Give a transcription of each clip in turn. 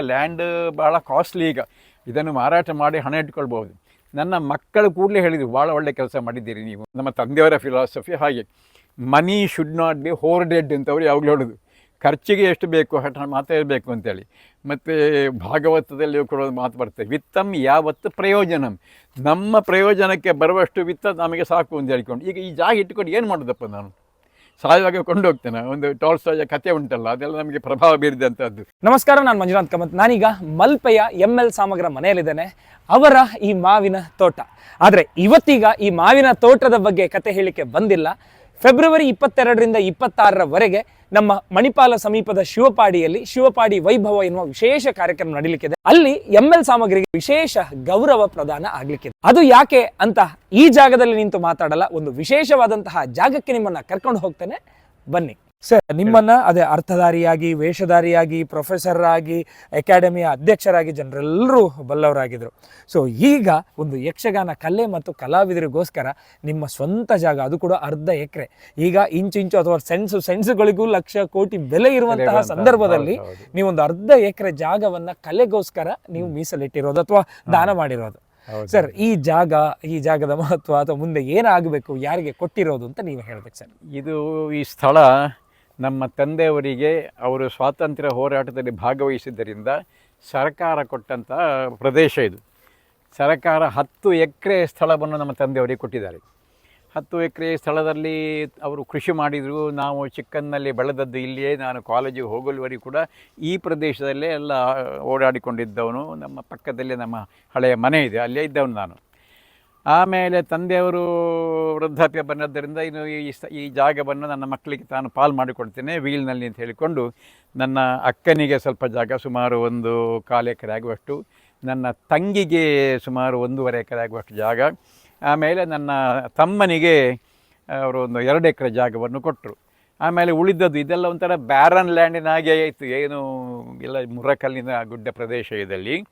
Land ಭಾಳ costly ಈಗ. ಇದನ್ನು ಮಾರಾಟ ಮಾಡಿ ಹಣ ಇಟ್ಕೊಳ್ಬೋದು ನನ್ನ ಮಕ್ಕಳು ಕೂಡಲೇ ಹೇಳಿದರು ಭಾಳ ಒಳ್ಳೆ ಕೆಲಸ ಮಾಡಿದ್ದೀರಿ ನೀವು. ನಮ್ಮ ತಂದೆಯವರ ಫಿಲಾಸಫಿ ಹಾಗೆ. Money should not be hoarded ಅವರು ಯಾವಾಗಲೂ ಹೇಳೋದು. ಖರ್ಚಿಗೆ ಎಷ್ಟು ಬೇಕು ಹಠ ಮಾತೇ ಇರಬೇಕು, ಅಂತೇಳಿ. ಮತ್ತು ಭಾಗವತದಲ್ಲಿ ಕೂಡ ಮಾತು ಬರ್ತದೆ. ವಿತ್ತಂ ಯಾವತ್ತು ಪ್ರಯೋಜನಂ? ನಮ್ಮ ಪ್ರಯೋಜನಕ್ಕೆ ಬರುವಷ್ಟು ವಿತ್ತ ನಮಗೆ ಸಾಕು ಅಂತ ಹೇಳ್ಕೊಂಡು. ಈಗ ಈ ಜಾಗ ಇಟ್ಕೊಂಡು ಏನು ಮಾಡೋದಪ್ಪ ನಾನು? ಸಾಯುವಾಗ ಹೋಗ್ತೇನೆ. ಒಂದು ಟಾಲ್ಸ್ಟಾಯ ಕಥೆ ಉಂಟಲ್ಲ, ಅದೆಲ್ಲ ನಮಗೆ ಪ್ರಭಾವ ಬೀರಿದಂಥದ್ದು ನಮಸ್ಕಾರ, ನಾನು ಮಂಜುನಾಥ್ ಕಮತ್. ನಾನೀಗ ಮಲ್ಪೆಯ ಎಂ ಎಲ್ ಸಾಮಗ್ರ ಮನೆಯಲ್ಲಿದ್ದೇನೆ. ಅವರ ಈ ಮಾವಿನ ತೋಟ. ಆದರೆ ಇವತ್ತೀಗ ಈ ಮಾವಿನ ತೋಟದ ಬಗ್ಗೆ ಕತೆ ಹೇಳಿಕೆ ಬಂದಿಲ್ಲ. ಫೆಬ್ರವರಿ ಇಪ್ಪತ್ತೆರಡರಿಂದ ಇಪ್ಪತ್ತಾರರವರೆಗೆ ನಮ್ಮ ಮಣಿಪಾಲ ಸಮೀಪದ ಶಿವಪಾಡಿಯಲ್ಲಿ ಶಿವಪಾಡಿ ವೈಭವ ಎನ್ನುವ ವಿಶೇಷ ಕಾರ್ಯಕ್ರಮ ನಡೀಲಿಕ್ಕಿದೆ. ಅಲ್ಲಿ ಎಂ ಎಲ್ ಸಾಮಗ್ರಿಗೆ ವಿಶೇಷ ಗೌರವ ಪ್ರದಾನ ಆಗ್ಲಿಕ್ಕಿದೆ. ಅದು ಯಾಕೆ ಅಂತ ಈ ಜಾಗದಲ್ಲಿ ನಿಂತು ಮಾತಾಡಲ್ಲ, ಒಂದು ವಿಶೇಷವಾದಂತಹ ಜಾಗಕ್ಕೆ ನಿಮ್ಮನ್ನ ಕರ್ಕೊಂಡು ಹೋಗ್ತೇನೆ. ಬನ್ನಿ. ಸರ್ ನಿಮ್ಮನ್ನ ಅದೇ ಅರ್ಥಧಾರಿಯಾಗಿ ವೇಷಧಾರಿಯಾಗಿ ಪ್ರೊಫೆಸರ್ ಆಗಿ ಅಕಾಡೆಮಿಯ ಅಧ್ಯಕ್ಷರಾಗಿ ಜನರೆಲ್ಲರೂ ಬಲ್ಲವರಾಗಿದ್ರು. ಸೊ ಈಗ ಒಂದು ಯಕ್ಷಗಾನ ಕಲೆ ಮತ್ತು ಕಲಾವಿದರಿಗೋಸ್ಕರ ನಿಮ್ಮ ಸ್ವಂತ ಜಾಗ ಅದು ಕೂಡ ಅರ್ಧ ಎಕರೆ. ಈಗ ಇಂಚು ಇಂಚು ಅಥವಾ ಸೆನ್ಸು ಸೆನ್ಸುಗಳಿಗೂ ಲಕ್ಷ ಕೋಟಿ ಬೆಲೆ ಇರುವಂತಹ ಸಂದರ್ಭದಲ್ಲಿ. ನೀವೊಂದು ಅರ್ಧ ಎಕರೆ ಜಾಗವನ್ನ ಕಲೆಗೋಸ್ಕರ ನೀವು ಮೀಸಲಿಟ್ಟಿರೋದು ಅಥವಾ ದಾನ ಮಾಡಿರೋದು. ಸರ್ ಈ ಜಾಗ ಈ ಜಾಗದ ಮಹತ್ವ ಅಥವಾ ಮುಂದೆ ಏನಾಗಬೇಕು ಯಾರಿಗೆ ಕೊಟ್ಟಿರೋದು ಅಂತ ನೀವು ಹೇಳ್ಬೇಕು ಸರ್? ಇದು ಈ ಸ್ಥಳ ನಮ್ಮ ತಂದೆಯವರಿಗೆ ಅವರು ಸ್ವಾತಂತ್ರ್ಯ ಹೋರಾಟದಲ್ಲಿ ಭಾಗವಹಿಸಿದ್ದರಿಂದ ಸರ್ಕಾರ ಕೊಟ್ಟಂಥ ಪ್ರದೇಶ ಇದು. ಸರ್ಕಾರ ಹತ್ತು ಎಕರೆ ಸ್ಥಳವನ್ನು ನಮ್ಮ ತಂದೆಯವರಿಗೆ ಕೊಟ್ಟಿದ್ದಾರೆ. ಹತ್ತು ಎಕರೆ ಸ್ಥಳದಲ್ಲಿ ಅವರು ಕೃಷಿ ಮಾಡಿದರು. ನಾವು ಚಿಕ್ಕನ್ನಲ್ಲಿ ಬೆಳೆದದ್ದು ಇಲ್ಲಿಯೇ. ನಾನು ಕಾಲೇಜಿಗೆ ಹೋಗಲುವರೆಗೂ ಕೂಡ ಈ ಪ್ರದೇಶದಲ್ಲೇ ಎಲ್ಲ ಓಡಾಡಿಕೊಂಡಿದ್ದವನು. ನಮ್ಮ ಪಕ್ಕದಲ್ಲೇ ನಮ್ಮ ಹಳೆಯ ಮನೆ ಇದೆ. ಅಲ್ಲೇ ಇದ್ದವನು ನಾನು. ಆಮೇಲೆ ತಂದೆಯವರು ವೃದ್ಧಾಪ್ಯ ಬಂದದ್ದರಿಂದ ಇನ್ನು ಈ ಸ ಈ ಜಾಗವನ್ನು ನನ್ನ ಮಕ್ಕಳಿಗೆ ತಾನು ಪಾಲು ಮಾಡಿಕೊಡ್ತೇನೆ ವೀಲ್ನಲ್ಲಿ ಅಂತ ಹೇಳಿಕೊಂಡು ನನ್ನ ಅಕ್ಕನಿಗೆ ಸ್ವಲ್ಪ ಜಾಗ ಸುಮಾರು ಒಂದು ಕಾಲು ಎಕರೆ ಆಗುವಷ್ಟು ನನ್ನ ತಂಗಿಗೆ ಸುಮಾರು ಒಂದೂವರೆ ಎಕರೆ ಆಗುವಷ್ಟು ಜಾಗ ಆಮೇಲೆ ನನ್ನ ತಮ್ಮನಿಗೆ ಅವರು ಒಂದು ಎರಡು ಎಕರೆ ಜಾಗವನ್ನು ಕೊಟ್ಟರು. ಆಮೇಲೆ ಉಳಿದದ್ದು ಇದೆಲ್ಲ ಒಂಥರ ಬ್ಯಾರನ್ ಲ್ಯಾಂಡಿನ ಹಾಗೆ ಆಯಿತು ಏನು ಇಲ್ಲ ಮುರಕಲ್ಲಿನ ಗುಡ್ಡ ಪ್ರದೇಶ ಇದಲ್ಲಿ ಆ,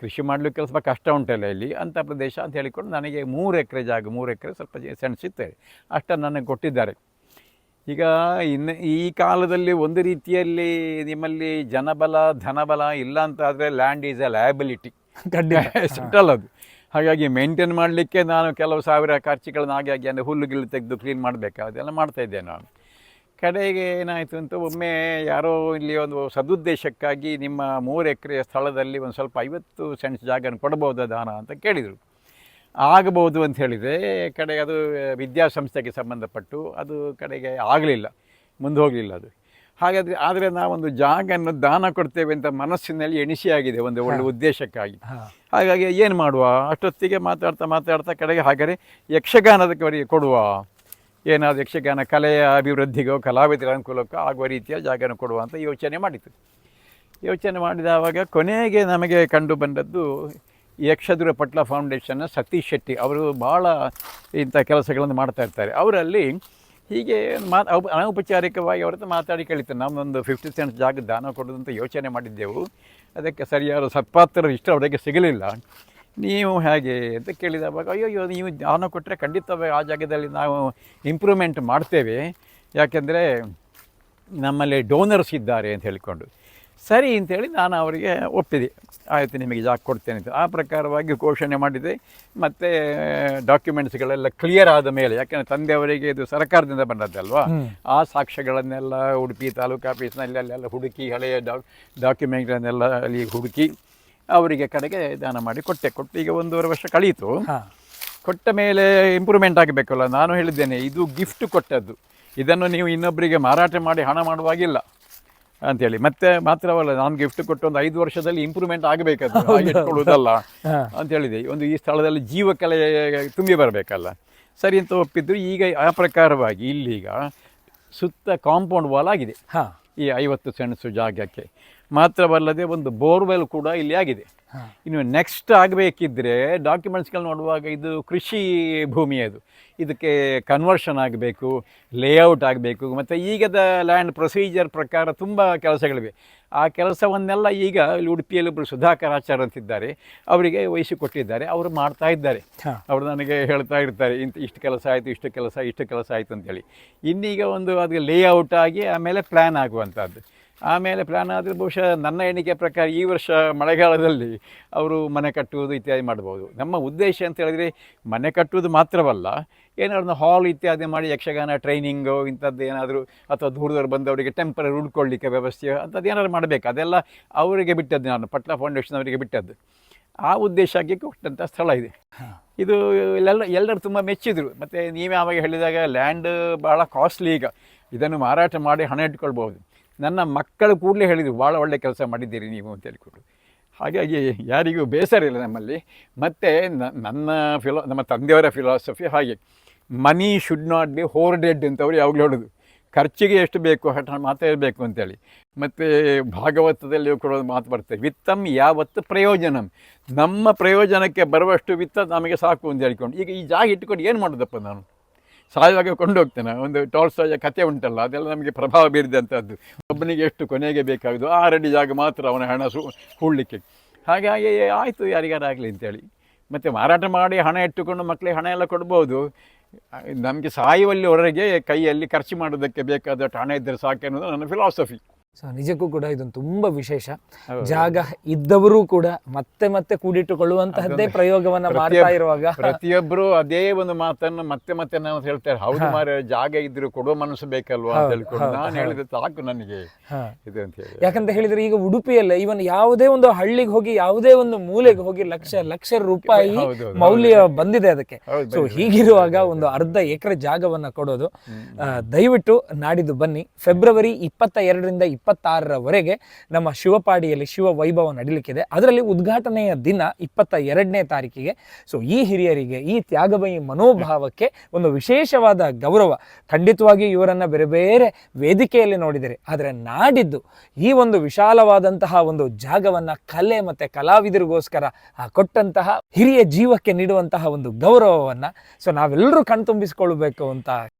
ಕೃಷಿ ಮಾಡಲಿಕ್ಕೆ ಸ್ವಲ್ಪ ಕಷ್ಟ ಉಂಟಲ್ಲ ಇಲ್ಲಿ. ಅಂಥ ಪ್ರದೇಶ ಅಂತ ಹೇಳಿಕೊಂಡು ನನಗೆ ಮೂರು ಎಕರೆ ಜಾಗ ಮೂರು ಎಕರೆ ಸ್ವಲ್ಪ ಸಣ್ಣ ಸಿಗ್ತದೆ ಅಷ್ಟನ್ನು ನನಗೆ ಕೊಟ್ಟಿದ್ದಾರೆ. ಈಗ ಇನ್ನು ಈ ಕಾಲದಲ್ಲಿ ಒಂದು ರೀತಿಯಲ್ಲಿ ನಿಮ್ಮಲ್ಲಿ ಜನಬಲ ಧನಬಲ ಇಲ್ಲ ಅಂತ ಆದರೆ land is a liability settle ಅದು. ಹಾಗಾಗಿ ಮೇಂಟೈನ್ ಮಾಡಲಿಕ್ಕೆ ನಾನು ಕೆಲವು ಸಾವಿರ ಖರ್ಚುಗಳನ್ನ ಹಾಗೆ ಹಾಗೆ ಅಂದರೆ ಹುಲ್ಲು ಗಿಲ್ಲು ತೆಗೆದು ಕ್ಲೀನ್ ಮಾಡಬೇಕು ಅದೆಲ್ಲ ಮಾಡ್ತಾಯಿದ್ದೆ ನಾನು. ಕಡೆಗೆ ಏನಾಯಿತು ಅಂತ ಒಮ್ಮೆ ಯಾರೋ ಇಲ್ಲಿ ಒಂದು ಸದುದ್ದೇಶಕ್ಕಾಗಿ ನಿಮ್ಮ ಮೂರು ಎಕರೆ ಸ್ಥಳದಲ್ಲಿ ಒಂದು ಸ್ವಲ್ಪ ಐವತ್ತು ಸೆಂಟ್ಸ್ ಜಾಗನ ಕೊಡ್ಬೋದಾ ದಾನ ಅಂತ ಕೇಳಿದರು. ಆಗಬಹುದು ಅಂತ ಹೇಳಿದೆ ಕಡೆಗೆ ಅದು ವಿದ್ಯಾಸಂಸ್ಥೆಗೆ ಸಂಬಂಧಪಟ್ಟು ಅದು ಕಡೆಗೆ ಆಗಲಿಲ್ಲ ಮುಂದೆ ಹೋಗಲಿಲ್ಲ ಅದು. ಹಾಗಾದರೆ ಆದರೆ ನಾವೊಂದು ಜಾಗನ್ನು ದಾನ ಕೊಡ್ತೇವೆ ಅಂತ ಮನಸ್ಸಿನಲ್ಲಿ ಎಣಿಸಿಯಾಗಿದೆ ಒಂದು ಒಳ್ಳೆ ಉದ್ದೇಶಕ್ಕಾಗಿ. ಹಾಗಾಗಿ ಏನು ಮಾಡುವ? ಅಷ್ಟೊತ್ತಿಗೆ ಮಾತಾಡ್ತಾ ಮಾತಾಡ್ತಾ ಕಡೆಗೆ ಹಾಗಾದರೆ ಯಕ್ಷಗಾನದವರಿಗೆ ಕೊಡುವ. ಏನಾದರೂ ಯಕ್ಷಗಾನ ಕಲೆಯ ಅಭಿವೃದ್ಧಿಗೋ, ಕಲಾವಿದರ ಅನುಕೂಲಕ್ಕೋ ಆಗುವ ರೀತಿಯ ಜಾಗನ ಕೊಡುವಂಥ ಯೋಚನೆ ಮಾಡಿತು ಯೋಚನೆ ಮಾಡಿದವಾಗ ಕೊನೆಗೆ ನಮಗೆ ಕಂಡು ಬಂದದ್ದು ಯಕ್ಷದುರ ಪಟ್ಲ ಫೌಂಡೇಶನ್ನ ಸತೀಶ್ ಶೆಟ್ಟಿ. ಅವರು ಭಾಳ ಇಂಥ ಕೆಲಸಗಳನ್ನು ಮಾಡ್ತಾ ಇರ್ತಾರೆ. ಅವರಲ್ಲಿ ಹೀಗೆ ಮಾ ಅನೌಪಚಾರಿಕವಾಗಿ ಅವ್ರ ಹತ್ರ ಮಾತಾಡಿ ಕೇಳಿತ್ತು ನಮ್ಮೊಂದು ಫಿಫ್ಟಿ ಸೆಂಟ್ಸ್ ಜಾಗ ದಾನ ಕೊಡೋದಂತ ಯೋಚನೆ ಮಾಡಿದ್ದೆವು. ಅದಕ್ಕೆ ಸರಿಯಾದ ಸತ್ಪಾತ್ರರು ಇಷ್ಟ ಅವರಿಗೆ ಸಿಗಲಿಲ್ಲ. ನೀವು ಹೇಗೆ ಅಂತ ಕೇಳಿದಾಗ ಅಯ್ಯೋ ನೀವು ಜ್ಞಾನ ಕೊಟ್ಟರೆ ಖಂಡಿತವಾಗಿ ಆ ಜಾಗದಲ್ಲಿ ನಾವು ಇಂಪ್ರೂವ್ಮೆಂಟ್ ಮಾಡ್ತೇವೆ. ಯಾಕೆಂದರೆ ನಮ್ಮಲ್ಲಿ ಡೋನರ್ಸ್ ಇದ್ದಾರೆ ಅಂತ ಹೇಳಿಕೊಂಡು. ಸರಿ ಅಂತೇಳಿ ನಾನು ಅವರಿಗೆ ಒಪ್ಪಿದೆ. ಆಯಿತು ನಿಮಗೆ ಜಾಗ ಕೊಡ್ತೇನೆ ಅಂತ. ಆ ಪ್ರಕಾರವಾಗಿ ಘೋಷಣೆ ಮಾಡಿದೆ. ಮತ್ತು ಡಾಕ್ಯುಮೆಂಟ್ಸ್ಗಳೆಲ್ಲ ಕ್ಲಿಯರ್ ಆದ ಮೇಲೆ ಯಾಕೆಂದರೆ ತಂದೆಯವರಿಗೆ ಇದು ಸರ್ಕಾರದಿಂದ ಬಂದದ್ದಲ್ವಾ ಆ ಸಾಕ್ಷ್ಯಗಳನ್ನೆಲ್ಲ ಉಡುಪಿ ತಾಲೂಕು ಆಫೀಸ್ನಲ್ಲಿ ಅಲ್ಲೆಲ್ಲ ಹುಡುಕಿ ಹಳೆಯ ಡಾಕ್ ಡಾಕ್ಯುಮೆಂಟ್ಗಳನ್ನೆಲ್ಲ ಅಲ್ಲಿ ಹುಡುಕಿ ಅವರಿಗೆ ಕಡೆಗೆ ದಾನ ಮಾಡಿ ಕೊಟ್ಟೆ. ಕೊಟ್ಟು ಈಗ ಒಂದೂವರೆ ವರ್ಷ ಕಳೀತು. ಕೊಟ್ಟ ಮೇಲೆ ಇಂಪ್ರೂವ್ಮೆಂಟ್ ಆಗಬೇಕಲ್ಲ ನಾನು ಹೇಳಿದ್ದೇನೆ ಇದು ಗಿಫ್ಟ್ ಕೊಟ್ಟದ್ದು. ಇದನ್ನು ನೀವು ಇನ್ನೊಬ್ಬರಿಗೆ ಮಾರಾಟ ಮಾಡಿ ಹಣ ಮಾಡುವಾಗಿಲ್ಲ ಅಂತೇಳಿ ಮತ್ತೆ ಮಾತ್ರವಲ್ಲ ನಾನು ಗಿಫ್ಟ್ ಕೊಟ್ಟು ಒಂದು ಐದು ವರ್ಷದಲ್ಲಿ ಇಂಪ್ರೂವ್ಮೆಂಟ್ ಆಗಬೇಕದು ಇಟ್ಕೊಳ್ಳುವುದಲ್ಲ ಅಂತೇಳಿದೆ ಅಂತ ಹೇಳಿದೆ ಒಂದು ಈ ಸ್ಥಳದಲ್ಲಿ ಜೀವಕಲೆ ತುಂಬಿ ಬರಬೇಕಲ್ಲ. ಸರಿ ಅಂತ ಒಪ್ಪಿದ್ರು. ಈಗ ಆ ಪ್ರಕಾರವಾಗಿ ಇಲ್ಲೀಗ ಸುತ್ತ ಕಾಂಪೌಂಡ್ ವಾಲ್ ಆಗಿದೆ. ಹಾ. ಈ ಐವತ್ತು ಸೆಣಸು ಜಾಗಕ್ಕೆ. ಮಾತ್ರವಲ್ಲದೆ ಒಂದು ಬೋರ್ವೆಲ್ ಕೂಡ ಇಲ್ಲಿ ಆಗಿದೆ. ಇನ್ನು ನೆಕ್ಸ್ಟ್ ಆಗಬೇಕಿದ್ರೆ ಡಾಕ್ಯುಮೆಂಟ್ಸ್ಗಳು ನೋಡುವಾಗ ಇದು ಕೃಷಿ ಭೂಮಿ ಅದು. ಇದಕ್ಕೆ ಕನ್ವರ್ಷನ್ ಆಗಬೇಕು ಲೇಔಟ್ ಆಗಬೇಕು ಮತ್ತು ಈಗದ ಲ್ಯಾಂಡ್ ಪ್ರೊಸೀಜರ್ ಪ್ರಕಾರ ತುಂಬ ಕೆಲಸಗಳಿವೆ. ಆ ಕೆಲಸವನ್ನೆಲ್ಲ ಈಗ ಇಲ್ಲಿ ಉಡುಪಿಯಲ್ಲಿ ಒಬ್ಬರು ಸುಧಾಕರ್ ಆಚಾರ್ ಅಂತಿದ್ದಾರೆ. ಅವರಿಗೆ ವಹಿಸಿಕೊಟ್ಟಿದ್ದಾರೆ ಅವರು ಮಾಡ್ತಾ ಇದ್ದಾರೆ. ಅವರು ನನಗೆ ಹೇಳ್ತಾ ಇರ್ತಾರೆ ಇಂಥ ಇಷ್ಟು ಕೆಲಸ ಆಯಿತು ಇಷ್ಟು ಕೆಲಸ ಇಷ್ಟು ಕೆಲಸ ಆಯಿತು ಅಂತೇಳಿ. ಇನ್ನೀಗ ಒಂದು ಅದಕ್ಕೆ ಲೇಔಟ್ ಆಗಿ ಆಮೇಲೆ ಪ್ಲ್ಯಾನ್ ಆಗುವಂಥದ್ದು ಆಮೇಲೆ ಪ್ಲ್ಯಾನ್ ಆದರೆ ಬಹುಶಃ ನನ್ನ ಎಣಿಕೆ ಪ್ರಕಾರ ಈ ವರ್ಷ ಮಳೆಗಾಲದಲ್ಲಿ ಅವರು ಮನೆ ಕಟ್ಟುವುದು ಇತ್ಯಾದಿ ಮಾಡ್ಬೋದು. ನಮ್ಮ ಉದ್ದೇಶ ಅಂತ ಹೇಳಿದರೆ ಮನೆ ಕಟ್ಟುವುದು ಮಾತ್ರವಲ್ಲ ಏನಾದ್ರು ಹಾಲ್ ಇತ್ಯಾದಿ ಮಾಡಿ ಯಕ್ಷಗಾನ ಟ್ರೈನಿಂಗು ಇಂಥದ್ದು ಏನಾದರೂ ಅಥವಾ ದೂರದವ್ರು ಬಂದವರಿಗೆ ಟೆಂಪರರಿ ಉಳ್ಕೊಳ್ಳಿಕ್ಕೆ ವ್ಯವಸ್ಥೆ ಅಂಥದ್ದು ಏನಾದ್ರು ಮಾಡಬೇಕು. ಅದೆಲ್ಲ ಅವರಿಗೆ ಬಿಟ್ಟದ್ದು ನಾನು ಪಟ್ಲ ಫೌಂಡೇಶನ್ ಅವರಿಗೆ ಬಿಟ್ಟದ್ದು. ಆ ಉದ್ದೇಶಕ್ಕೆ ಕೊಟ್ಟಂಥ ಸ್ಥಳ ಇದೆ. ಇದು ಎಲ್ಲ ಎಲ್ಲರೂ ತುಂಬ ಮೆಚ್ಚಿದರು. ಮತ್ತು ನೀವೇ ಆವಾಗ ಹೇಳಿದಾಗ ಲ್ಯಾಂಡ್ ಭಾಳ ಕಾಸ್ಟ್ಲಿ ಈಗ. ಇದನ್ನು ಮಾರಾಟ ಮಾಡಿ ಹಣ ಇಟ್ಕೊಳ್ಬೋದು ನನ್ನ ಮಕ್ಕಳು ಕೂಡಲೇ ಹೇಳಿದರು, ಭಾಳ ಒಳ್ಳೆ ಕೆಲಸ ಮಾಡಿದ್ದೀರಿ ನೀವು, ಅಂತ ಹೇಳಿಕೊಟ್ಟು ಹಾಗಾಗಿ ಯಾರಿಗೂ ಬೇಸರ ಇಲ್ಲ ನಮ್ಮಲ್ಲಿ. ಮತ್ತು ನನ್ನ ಫಿಲೋ ನಮ್ಮ ತಂದೆಯವರ ಫಿಲಾಸಫಿ ಹಾಗೆ. Money should not be hoarded ಅಂತ ಅವರು ಯಾವಾಗಲೂ ಹೇಳೋದು. ಖರ್ಚಿಗೆ ಎಷ್ಟು ಬೇಕು ಹಠ ಮಾತೇ ಇರಬೇಕು, ಅಂತೇಳಿ. ಮತ್ತು ಭಾಗವತದಲ್ಲಿ ಕೂಡ ಮಾತು ಬರ್ತದೆ. ವಿತ್ತಂ ಯಾವತ್ತು ಪ್ರಯೋಜನಂ? ನಮ್ಮ ಪ್ರಯೋಜನಕ್ಕೆ ಬರುವಷ್ಟು ವಿತ್ತ ನಮಗೆ ಸಾಕು ಅಂತ ಹೇಳ್ಕೊಂಡು. ಈಗ ಈ ಜಾಗ ಇಟ್ಟುಕೊಂಡು ಏನು ಮಾಡೋದಪ್ಪ ನಾನು? ಸಾಯುವಾಗ ಕೊಂಡು ಹೋಗ್ತೇನೆ. ಒಂದು ಟಾಲ್ಸ್ಟಾಯ ಕತೆ ಉಂಟಲ್ಲ, ಅದೆಲ್ಲ ನಮಗೆ ಪ್ರಭಾವ ಬೀರಿದಂಥದ್ದು ಒಬ್ಬನಿಗೆ ಎಷ್ಟು ಕೊನೆಗೆ ಬೇಕಾಗುದು ಆ ರೆಡಿ ಜಾಗ ಮಾತ್ರ ಅವನ ಹಣ ಸು, ಹೂಡಲಿಕ್ಕೆ. ಹಾಗಾಗಿ ಆಯಿತು ಯಾರಿಗಾರಾಗಲಿ ಅಂತೇಳಿ. ಮತ್ತು ಮಾರಾಟ ಮಾಡಿ ಹಣ ಇಟ್ಟುಕೊಂಡು ಮಕ್ಕಳಿಗೆ ಹಣ ಎಲ್ಲ ಕೊಡ್ಬೋದು. ನಮಗೆ ಸಾಯುವಲ್ಲಿ ಹೊರಗೆ ಕೈಯಲ್ಲಿ ಖರ್ಚು ಮಾಡೋದಕ್ಕೆ ಬೇಕಾದಷ್ಟು ಹಣ ಇದ್ದರೆ ಸಾಕು ಅನ್ನೋದು ನನ್ನ ಫಿಲಾಸಫಿ ಸೊ ನಿಜಕ್ಕೂ ಕೂಡ ಇದೊಂದು ತುಂಬಾ ವಿಶೇಷ. ಜಾಗ ಇದ್ದವರು ಕೂಡ ಮತ್ತೆ ಮತ್ತೆ ಕೂಡಿಟ್ಟುಕೊಳ್ಳುವಂತಹದ್ದೇ ಪ್ರಯೋಗವನ್ನ ಮಾಡ್ತಾ ಇರುವಾಗ. ಪ್ರತಿಯೊಬ್ಬರು ಅದೇ ಒಂದು ಮಾತನ್ನು ಮತ್ತೆ ಮತ್ತೆ ನಾವು ಹೇಳ್ತಾರೆ ಹೌದು ಮಾರ ಜಾಗ ಇದ್ರು ಕೊಡುವ ಮನಸ್ಸು ಬೇಕಲ್ವಾ ಅಂತ ಹೇಳ್ಕೊಂಡು ನಾನು ಹೇಳಿದ್ರೆ ಸಾಕು ನನಗೆ ಹಾ. ಇದು ಅಂತ ಹೇಳಿ. ಯಾಕಂತ ಹೇಳಿದ್ರೆ ಈಗ ಉಡುಪಿಯಲ್ಲೇ ಇವನ್ ಯಾವುದೇ ಒಂದು ಹಳ್ಳಿಗೆ ಹೋಗಿ ಯಾವುದೇ ಒಂದು ಮೂಲೆಗೆ ಹೋಗಿ ಲಕ್ಷ ಲಕ್ಷ ರೂಪಾಯಿ ಮೌಲ್ಯ ಬಂದಿದೆ ಅದಕ್ಕೆ. ಸೊ ಹೀಗಿರುವಾಗ ಒಂದು ಅರ್ಧ ಎಕರೆ ಜಾಗವನ್ನ ಕೊಡೋದು. ದಯವಿಟ್ಟು ನಾಡಿದ್ದು ಬನ್ನಿ. ಫೆಬ್ರವರಿ ಇಪ್ಪತ್ತ ಎರಡರಿಂದ ಇಪ್ಪತ್ತಾರರವರೆಗೆ ನಮ್ಮ ಶಿವಪಾಡಿಯಲ್ಲಿ ಶಿವ ವೈಭವ ನಡೀಲಿಕ್ಕಿದೆ. ಅದರಲ್ಲಿ ಉದ್ಘಾಟನೆಯ ದಿನ ಇಪ್ಪತ್ತ ಎರಡನೇ ತಾರೀಕಿಗೆ. ಸೊ ಈ ಹಿರಿಯರಿಗೆ, ಈ ತ್ಯಾಗಮಯಿ ಮನೋಭಾವಕ್ಕೆ ಒಂದು ವಿಶೇಷವಾದ ಗೌರವ. ಖಂಡಿತವಾಗಿ ಇವರನ್ನು ಬೇರೆ ಬೇರೆ ವೇದಿಕೆಯಲ್ಲಿ ನೋಡಿದರೆ. ಆದರೆ ನಾಡಿದ್ದು ಈ ಒಂದು ವಿಶಾಲವಾದಂತಹ ಒಂದು ಜಾಗವನ್ನು ಕಲೆ ಮತ್ತು ಕಲಾವಿದರಿಗೋಸ್ಕರ ಕೊಟ್ಟಂತಹ ಹಿರಿಯ ಜೀವಕ್ಕೆ ನೀಡುವಂತಹ ಒಂದು ಗೌರವವನ್ನು. ಸೊ ನಾವೆಲ್ಲರೂ ಕಣ್ತುಂಬಿಸಿಕೊಳ್ಬೇಕು ಅಂತ